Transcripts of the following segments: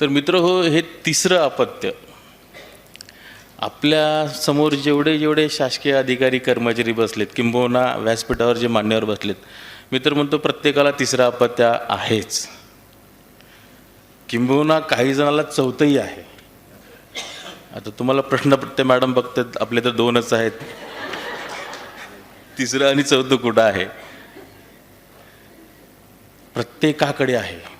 तर मित्र हो हे तिसरं अपत्य. आपल्यासमोर जेवढे जेवढे शासकीय अधिकारी कर्मचारी बसलेत किंबहुना व्यासपीठावर जे मान्यवर बसलेत मी तर म्हणतो प्रत्येकाला तिसरं अपत्य आहेच. किंबहुना काही जणाला चौथंही आहे. आता तुम्हाला प्रश्न पडते मॅडम बघतात आपले तर दोनच आहेत. तिसरं आणि चौथं कुठं आहे? प्रत्येकाकडे आहे.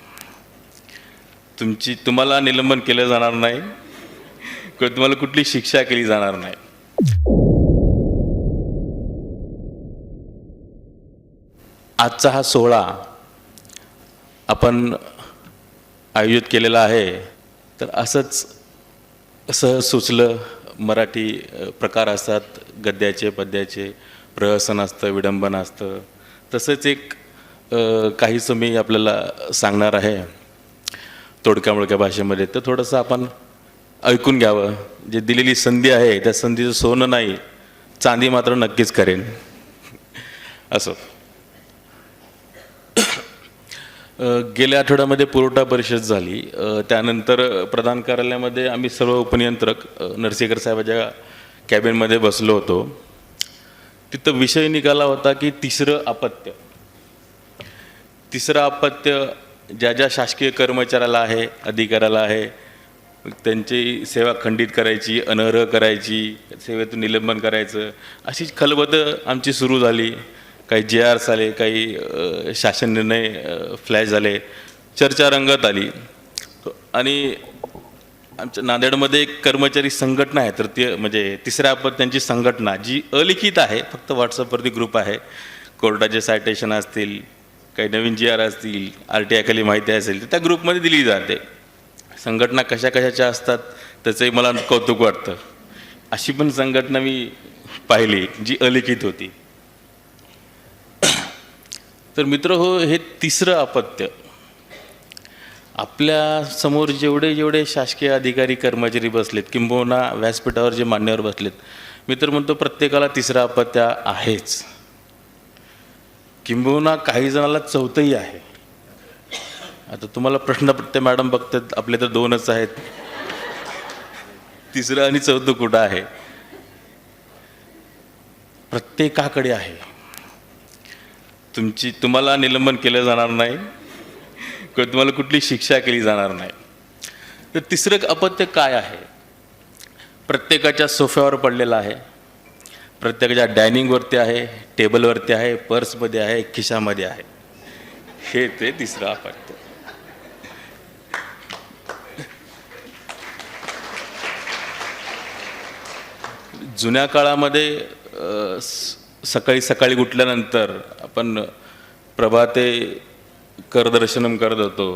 तुमची तुम्हाला निलंबन केलं जाणार नाही किंवा तुम्हाला कुठली शिक्षा केली जाणार नाही. आजचा हा सोहळा आपण आयोजित केलेला आहे तर असंच सहज सुचलं मराठी प्रकार असतात गद्याचे पद्याचे प्रहसन असतं विडंबन असतं तसंच एक काहीचं मी आपल्याला सांगणार आहे. तोडक्या मोडक्या भाषेमध्ये तर थोडंसं आपण ऐकून घ्यावं. जे दिलेली संधी आहे त्या संधीचं सोनं नाही चांदी मात्र नक्कीच करेन. असं. गेल्या आठवड्यामध्ये पुरवठा परिषद झाली. त्यानंतर प्रधान कार्यालयामध्ये आम्ही सर्व उपनियंत्रक नरसेकर साहेबाच्या कॅबिनमध्ये बसलो होतो. तिथं विषय निघाला होता की तिसरं अपत्य. तिसरं अपत्य ज्या ज्या शासकीय कर्मचाऱ्याला आहे अधिकाऱ्याला आहे त्यांची सेवा खंडित करायची अनर्ह करायची सेवेतून निलंबन करायचं अशी खलबत आमची सुरू झाली. काही जे आर्स आले काही शासन निर्णय फ्लॅश झाले चर्चा रंगत आली. आणि आमच्या नांदेडमध्ये एक कर्मचारी संघटना आहे तृतीय म्हणजे तिसऱ्या अपत्यांची संघटना जी अलिखित आहे फक्त व्हॉट्सअपवरती ग्रुप आहे. कोर्टाचे सायटेशन असतील काही नवीन जी आर असतील आर टी आयखाली माहिती असेल तर त्या ग्रुपमध्ये दिली जाते. संघटना कशा कशाच्या असतात त्याचंही मला कौतुक वाटतं. अशी पण संघटना मी पाहिली जी अलिखित होती. तर मित्र हो हे तिसरं अपत्य. आपल्यासमोर जेवढे जेवढे शासकीय अधिकारी कर्मचारी बसलेत किंबहुना व्यासपीठावर जे मान्यवर बसलेत मी तर म्हणतो प्रत्येकाला तिसरं अपत्य आहेच. किंबहुना काही जणाला चौथही आहे. आता तुम्हाला प्रश्न प्रत्येक मॅडम बघतात आपले तर दोनच आहेत. तिसरं आणि चौथं कुठं आहे? प्रत्येकाकडे आहे. तुमची तुम्हाला निलंबन केलं जाणार नाही किंवा तुम्हाला कुठली शिक्षा केली जाणार नाही. तर तिसरं अपत्य काय आहे? प्रत्येकाच्या सोफ्यावर पडलेलं आहे. प्रत्येकाच्या डायनिंगवरती आहे टेबलवरती आहे पर्समध्ये आहे खिशामध्ये आहे. हे ते तिसरं अपत्य जुन्या काळामध्ये सकाळी सकाळी उठल्यानंतर आपण प्रभाते करदर्शनम करत होतो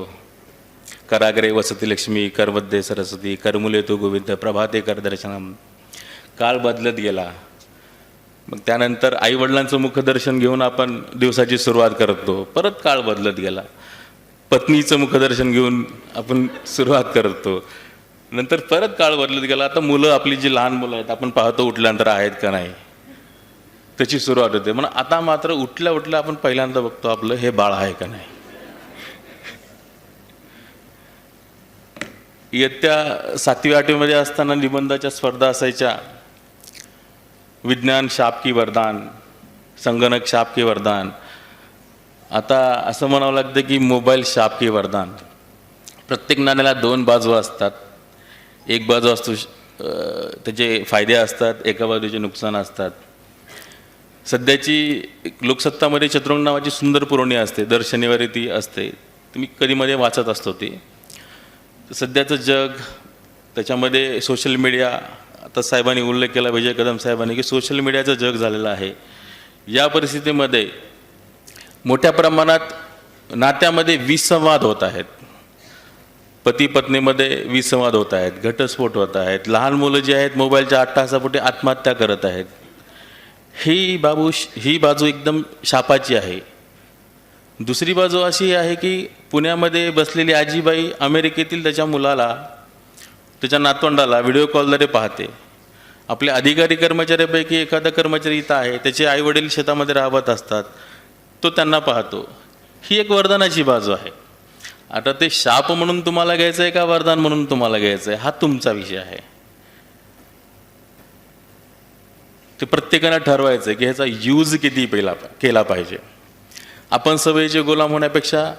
कराग्रे वसती लक्ष्मी करमध्ये सरस्वती करमुले तू गोविंद प्रभाते करदर्शनम काळ बदलत गेला. मग त्यानंतर आईवडिलांचं मुखदर्शन घेऊन आपण दिवसाची सुरुवात करतो. परत काळ बदलत गेला. पत्नीचं मुखदर्शन घेऊन आपण सुरुवात करतो. नंतर परत काळ बदलत गेला. आता मुलं आपली जी लहान मुलं आहेत आपण पाहतो उठल्यानंतर आहेत का नाही. त्याची सुरुवात होते. म्हणून आता मात्र उठल्या उठल्या आपण पहिल्यांदा बघतो आपलं हे बाळ आहे का नाही. इयत्ता सातवी आठवीमध्ये असताना निबंधाच्या स्पर्धा असायच्या. विज्ञान शाप की वरदान संगणक शाप की वरदान. आता असं म्हणावं लागतं की मोबाईल शाप की वरदान. प्रत्येक नाण्याला दोन बाजू असतात. एक बाजू असतो त्याचे फायदे असतात एका बाजूचे नुकसान असतात. सध्याची लोकसत्तामध्ये चतुरंग नावाची सुंदर पुरवणी असते दर शनिवारी ती असते. तुम्ही कधीमध्ये वाचत असतो ती. सध्याचं जग त्याच्यामध्ये सोशल मीडिया आता साहेबांनी उल्लेख केला विजय कदम साहेबांनी की सोशल मीडियाचं जग झालेलं आहे. या परिस्थितीमध्ये मोठ्या प्रमाणात नात्यामध्ये विसंवाद होत आहेत. पती पत्नीमध्ये विसंवाद होत आहेत घटस्फोट होत आहेत लहान मुलं जी आहेत मोबाईलच्या आठ तासापोटी आत्महत्या करत आहेत. ही बाबू ही बाजू एकदम शापाची आहे. दुसरी बाजू अशी आहे की पुण्यामध्ये बसलेली आजीबाई अमेरिकेतील त्याच्या मुलाला त्याच्या नातवंडाला व्हिडिओ कॉलद्वारे पाहते. आपल्या अधिकारी कर्मचाऱ्यापैकी एखादा कर्मचारी इथं आहे त्याचे आईवडील शेतामध्ये राबत असतात तो त्यांना पाहतो. ही एक वरदानाची बाजू आहे. आता ते शाप म्हणून तुम्हाला घ्यायचं आहे का वरदान म्हणून तुम्हाला घ्यायचं आहे हा तुमचा विषय आहे. ते प्रत्येकानं ठरवायचं आहे की ह्याचा यूज किती पेला केला पाहिजे. आपण सवयीचे गुलाम होण्यापेक्षा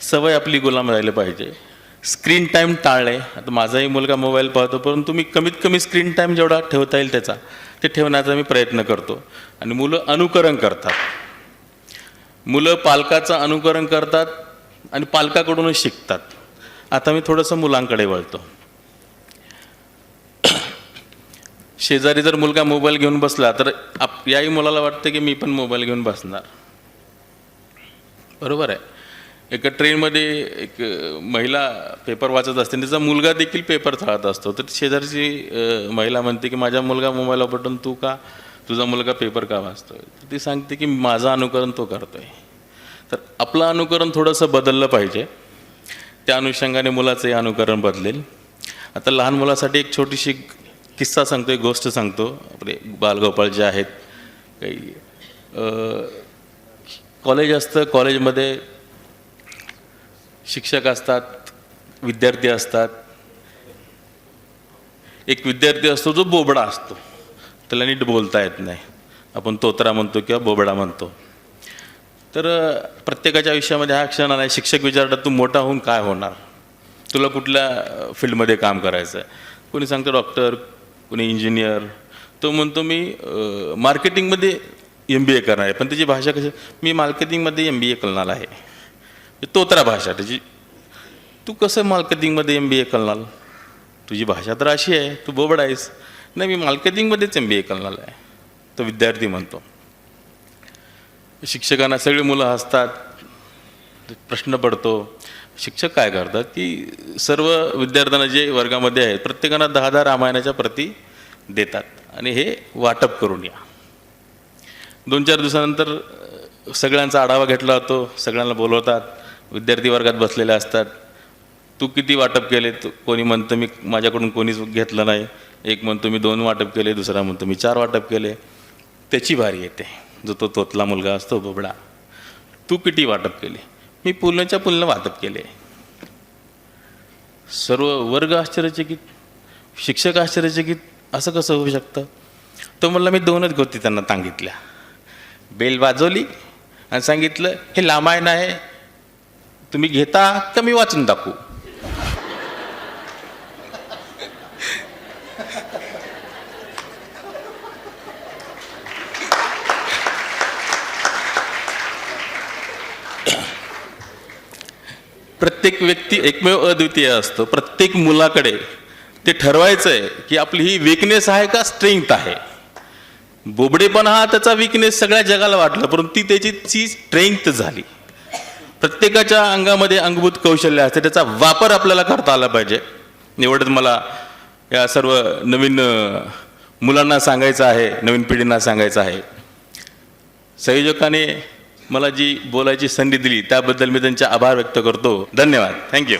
सवय आपली गुलाम राहिली पाहिजे. स्क्रीन टाईम टाळले. आता माझाही मुलगा मोबाईल पाहतो परंतु मी कमीत कमी स्क्रीन टाईम जेवढा ठेवता येईल त्याचा ते ठेवण्याचा मी प्रयत्न करतो. आणि मुलं अनुकरण करतात. मुलं पालकाचं अनुकरण करतात आणि पालकाकडूनच शिकतात. आता मी थोडंसं मुलांकडे वळतो. शेजारी जर मुलगा मोबाईल घेऊन बसला तर आप याही मुलाला वाटतं की मी पण मोबाईल घेऊन बसणार. बरोबर आहे. एका ट्रेनमध्ये एक महिला पेपर वाचत असते तिचा मुलगा देखील पेपर चाळत असतो. तर शेजारची महिला म्हणते की माझा मुलगा मोबाईल वापरतो तू का तुझा मुलगा पेपर का वाचतोय? तर ती सांगते की माझं अनुकरण तो करतोय. तर आपलं अनुकरण थोडंसं बदललं पाहिजे. त्या अनुषंगाने मुलाचंही अनुकरण बदलेल. आता लहान मुलासाठी एक छोटीशी किस्सा सांगतो एक गोष्ट सांगतो. आपले बालगोपाळ जे आहेत काही कॉलेज असतं कॉलेजमध्ये शिक्षक असतात विद्यार्थी असतात. एक विद्यार्थी असतो जो बोबडा असतो. त्याला नीट बोलता येत नाही. आपण तोत्रा म्हणतो किंवा बोबडा म्हणतो. तर प्रत्येकाच्या आयुष्यामध्ये हा क्षण आला शिक्षक विचारतात तू मोठा होऊन काय होणार? तुला कुठल्या फील्डमध्ये काम करायचं आहे कोणी सांगतं डॉक्टर कोणी इंजिनियर. तो म्हणतो मी मार्केटिंगमध्ये एम बी ए करणार आहे. पण त्याची भाषा कशी? मी मार्केटिंगमध्ये एम बी ए करणार आहे. तोत्रा भाषा त्याची. तू कसं मार्केटिंगमध्ये एम बी ए करणार? तुझी भाषा तर अशी आहे तू बोबड आहेस. नाही मी मार्केटिंगमध्येच एम बी ए करणार आहे तो विद्यार्थी म्हणतो. शिक्षकांना सगळी मुलं हसतात प्रश्न पडतो. शिक्षक काय करतात की सर्व विद्यार्थ्यांना जे वर्गामध्ये आहेत प्रत्येकाला दहा दहा रामायणाच्या प्रती देतात. आणि हे वाटप करून या. दोन चार दिवसानंतर सगळ्यांचा आढावा घेतला जातो सगळ्यांना बोलवतात. विद्यार्थी वर्गात बसलेले असतात. तू किती वाटप केले? तू कोणी म्हणतं मी माझ्याकडून कोणीच घेतलं नाही. एक म्हणतो मी दोन वाटप केले. दुसरा म्हणतो मी चार वाटप केले. त्याची भारी येते. जो तो तोतला मुलगा असतो बोबडा. तू किती वाटप केले? मी पुलण्याच्या पुलनं वाटप केले. सर्व वर्ग आश्चर्यचकित शिक्षक आश्चर्यचकित असं कसं होऊ शकतं? तो म्हणला मी दोनच गोष्टी त्यांना सांगितल्या. बेल वाजवली आणि सांगितलं हे लामायण आहे. तुम्ही घेता का मी वाचून दाखवू? प्रत्येक व्यक्ती एकमेव अद्वितीय असतो. प्रत्येक मुलाकडे ते ठरवायचं आहे की आपली ही विकनेस आहे का स्ट्रेंथ आहे. बोबडेपणा हा त्याचा विकनेस सगळ्या जगाला वाटला परंतु ती त्याची ती स्ट्रेंथ झाली. प्रत्येकाच्या अंगामध्ये अंगभूत कौशल्य असते त्याचा वापर आपल्याला करता आला पाहिजे. निवडत मला या सर्व नवीन मुलांना सांगायचं आहे नवीन पिढींना सांगायचं आहे. संयोजकाने मला जी बोलायची संधी दिली त्याबद्दल मी त्यांचे आभार व्यक्त करतो. धन्यवाद. थँक्यू